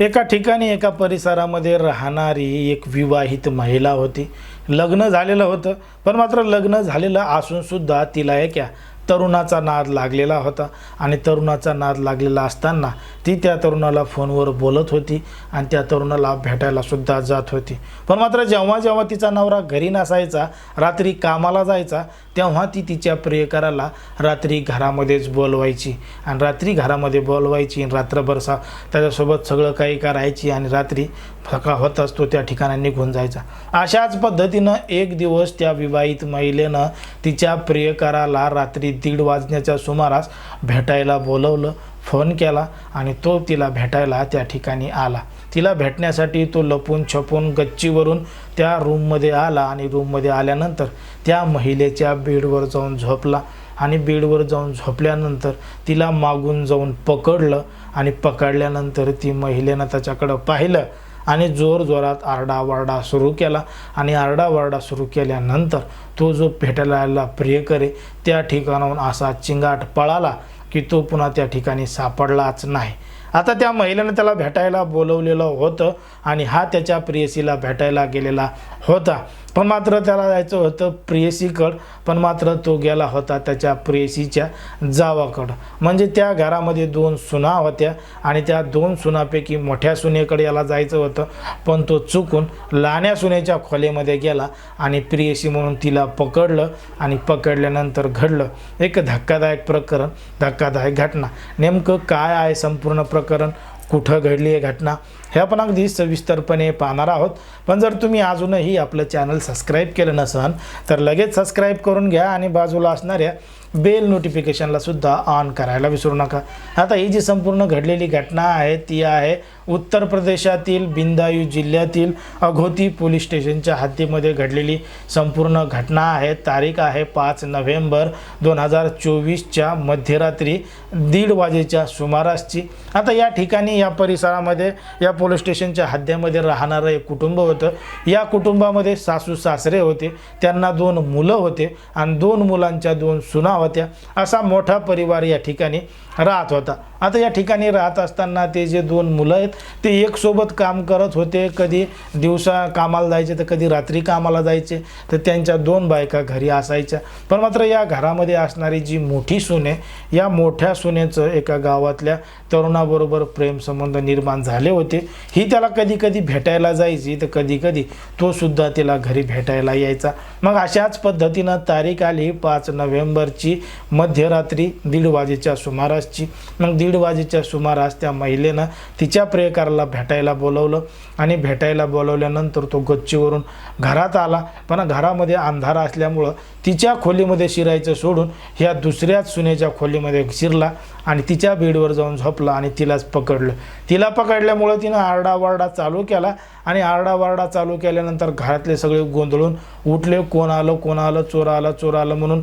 एका ठिकाणी एका परिसरामध्ये राहणारी एक विवाहित महिला होती. लग्न झालेलं होतं पण मात्र लग्न झालेलं असूनसुद्धा तिला एका तरुणाचा नाद लागलेला होता. आणि तरुणाचा नाद लागलेला असताना ती त्या तरुणाला फोनवर बोलत होती आणि त्या तरुणाला भेटायला सुद्धा जात होती. पण मात्र जेव्हा जेव्हा तिचा नवरा घरी नसायचा रात्री कामाला जायचा तेव्हा ती तिच्या प्रियकराला रात्री घरामध्येच बोलवायची. आणि रात्री घरामध्ये बोलवायची आणि रात्रभर सा त्याच्यासोबत सगळं काही करायची आणि रात्री सकाळ होताच तो त्या ठिकाणी निघून जायचा. अशाच पद्धतीनं एक दिवस त्या विवाहित महिलेनं तिच्या प्रियकराला रात्री दीड वाजण्याच्या सुमारास भेटायला बोलवलं. फोन केला आणि तो तिला भेटायला त्या ठिकाणी आला. तिला भेटण्यासाठी तो लपून छपून गच्चीवरून त्या रूममध्ये आला आणि रूममध्ये आल्यानंतर त्या महिलेच्या बेडवर जाऊन झोपला. आणि बेडवर जाऊन झोपल्यानंतर तिला मागून जाऊन पकडलं आणि पकडल्यानंतर ती महिलेनं त्याच्याकडं पाहिलं. आणि जोर जोरात आरडाओरडा सुरू केला. आणि आरडाओरडा सुरू केल्यानंतर तो जो भेटायला आलेला प्रियकर आहे त्या ठिकाणाहून असा चिंगाट पळाला की तो पुन्हा त्या ठिकाणी सापडलाच नाही. आता त्या महिलेनं त्याला भेटायला बोलवलेलं होतं आणि हा त्याच्या प्रेयसीला भेटायला गेलेला होता. पण मात्र त्याला जायचं होतं प्रियसीकड पण मात्र तो गेला होता त्याच्या प्रेयसीच्या जावाकडं. म्हणजे त्या घरामध्ये दोन सुना होत्या आणि त्या दोन सुनापैकी मोठ्या सुनेकडे याला जायचं होतं पण तो चुकून लहान्या सुनेच्या खोलीमध्ये गेला आणि प्रियसी म्हणून तिला पकडलं आणि पकडल्यानंतर घडलं. एक धक्कादायक प्रकरण धक्कादायक घटना. नेमकं काय आहे संपूर्ण प्र प्रकरण कुठं घडली आहे घटना? हे आपण अगदी सविस्तरपणे पाहणार आहोत. पण जर तुम्ही अजूनही आपलं चॅनल सबस्क्राईब केलं नसन तर लगेच सबस्क्राईब करून घ्या आणि बाजूला असणाऱ्या बेल नोटिफिकेशनला सुद्धा ऑन करायला विसरू नका. आता ही जी संपूर्ण घडलेली घटना आहे ती आहे उत्तर प्रदेशातील बिंदायू जिल्ह्यातील अघोती पोलीस स्टेशनच्या हद्दीमध्ये घडलेली संपूर्ण घटना आहे. तारीख आहे पाच नोव्हेंबर दोन हजार चोवीसच्या मध्यरात्री दीड वाजेच्या सुमारासची. आता या ठिकाणी या परिसरामध्ये या पोलीस स्टेशनच्या हद्द्यामध्ये राहणारं एक कुटुंब होतं. या कुटुंबामध्ये सासू सासरे होते. त्यांना दोन मुलं होते आणि दोन मुलांच्या दोन सुना होत्या. असा मोठा परिवार या ठिकाणी राहत होता. आता या ठिकाणी राहत असताना ते जे दोन मुलं आहेत ते एकसोबत काम करत होते. कधी दिवसा कामाला जायचे तर कधी रात्री कामाला जायचे तर त्यांच्या दोन बायका घरी असायच्या. पण मात्र या घरामध्ये असणारी जी मोठी सुने या मोठ्या सुनेचं एका गावातल्या तरुणाबरोबर प्रेमसंबंध निर्माण झाले होते. ही त्याला कधी कधी भेटायला जायची तर कधी कधी तो सुद्धा तिला घरी भेटायला यायचा. मग अशाच पद्धतीनं तारीख आली पाच नोव्हेंबरची मध्यरात्री दीड वाजेच्या सुमारासची. मग दीड वाजेच्या सुमारास त्या महिलेनं तिच्या प्रियकराला भेटायला बोलवलं आणि भेटायला बोलवल्यानंतर तो गच्चीवरून घरात आला. पण घरामध्ये अंधार असल्यामुळं तिच्या खोलीमध्ये शिरायचं सोडून ह्या दुसऱ्याच सुनेच्या खोलीमध्ये शिरला आणि तिच्या बेडवर जाऊन झोपला आणि तिलाच पकडलं. तिला पकडल्यामुळं तिनं आरडावारडा चालू केला आणि आरडावारडा चालू केल्यानंतर घरातले सगळे गोंधळून उठले. कोण आलं कोण आलं चोर आलं चोर आलं म्हणून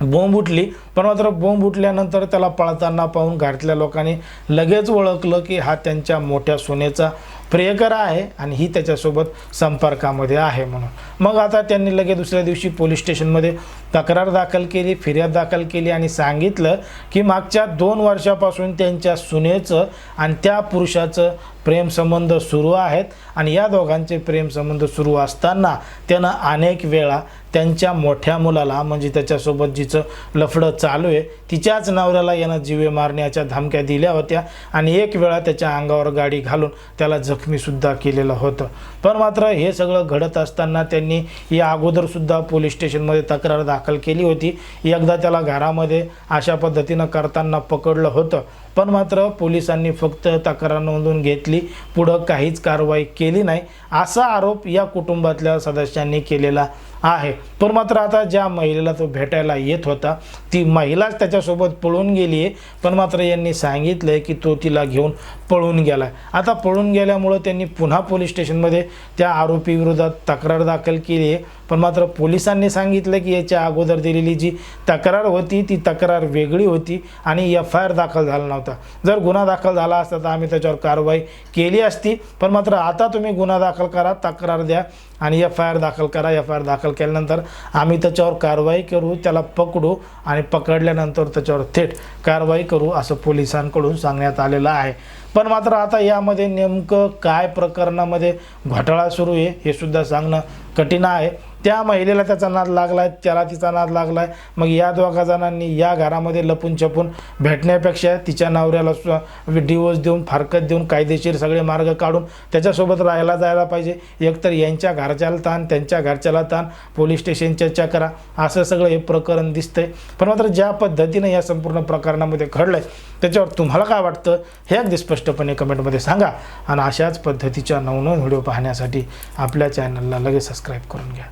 बोंब उठली. पण मात्र बोंब उठल्यानंतर त्याला पळताना पाहून घरातल्या लोकांनी लगेच ओळखलं की हा त्यांच्या मोठ्या सुनेचा प्रियकर आहे आणि ही त्याच्यासोबत संपर्कामध्ये आहे म्हणून. मग आता त्यांनी लगेच दुसऱ्या दिवशी पोलीस स्टेशनमध्ये तक्रार दाखल केली फिर्याद दाखल केली आणि सांगितलं की मागच्या दोन वर्षापासून त्यांच्या सुनेचं आणि त्या पुरुषाचं प्रेमसंबंध सुरू आहेत आणि या दोघांचे प्रेमसंबंध सुरू असताना त्यानं अनेक वेळा त्यांच्या मोठ्या मुलाला म्हणजे त्याच्यासोबत जिचं लफडं चालू आहे. तिच्याच नवऱ्याला यानं जीवे मारण्याच्या धमक्या दिल्या होत्या आणि एक वेळा त्याच्या अंगावर गाडी घालून त्याला जखमीसुद्धा केलेलं होतं. पण मात्र हे सगळं घडत असताना त्यांनी या अगोदरसुद्धा पोलीस स्टेशनमध्ये तक्रार दाखल केली होती. एकदा त्याला घरामध्ये अशा पद्धतीनं करताना पकडलं होतं. पण मात्र पोलिसांनी फक्त तक्रार नोंदवून घेतली. पुढं काहीच कारवाई केली नाही. असा आरोप या कुटुंबातल्या सदस्यांनी केलेला आहे. पण मात्र आता ज्या महिलेला तो भेटायला येत होता ती महिलाच त्याच्यासोबत पळून गेली आहे. पण मात्र यांनी सांगितलं आहे की तो तिला घेऊन पळून गेला आता पळून गेल्यामुळं त्यांनी पुन्हा पोलीस स्टेशनमध्ये त्या आरोपीविरोधात तक्रार दाखल केली आहे. पण मात्र पोलिसांनी सांगितलं की याच्या अगोदर दिलेली जी तक्रार होती ती तक्रार वेगळी होती आणि एफ आय आर दाखल झाला नव्हता. जर गुन्हा दाखल झाला असता तर आम्ही त्याच्यावर कारवाई केली असती. पण मात्र आता तुम्ही गुन्हा दाखल करा तक्रार द्या आणि एफ आय आर दाखल करा एफ आय आर दाखल दाखल केल्यानंतर आम्ही त्याच्यावर कारवाई करू त्याला पकडू आणि पकडल्यानंतर त्याच्यावर थेट कारवाई करू असं पोलिसांकडून सांगण्यात आलेलं आहे. पण मात्र आता यामध्ये नेमकं काय प्रकरणामध्ये घोटाळा सुरू आहे हे सुद्धा सांगणं कठीण आहे. त्या महिलेला त्याचा नाद लागलाय त्याला तिचा नाद लागलाय. मग या दोघा जणांनी या घरामध्ये लपून छपून भेटण्यापेक्षा तिच्या नवऱ्याला डिवोर्स देऊन फारकत देऊन कायदेशीर सगळे मार्ग काढून त्याच्यासोबत राहायला जायला पाहिजे. एकतर यांच्या घरच्याला ताण त्यांच्या घरच्याला ताण पोलीस स्टेशनच्या करा. असं सगळं हे प्रकरण दिसतंय. पण मात्र ज्या पद्धतीनं या संपूर्ण प्रकरणामध्ये घडलंय त्याच्यावर तुम्हाला काय वाटतं हे अगदी स्पष्टपणे कमेंटमध्ये सांगा. आणि अशाच पद्धतीच्या नवनवीन व्हिडिओ पाहण्यासाठी आपल्या चॅनलला लगेच सबस्क्राईब करून घ्या.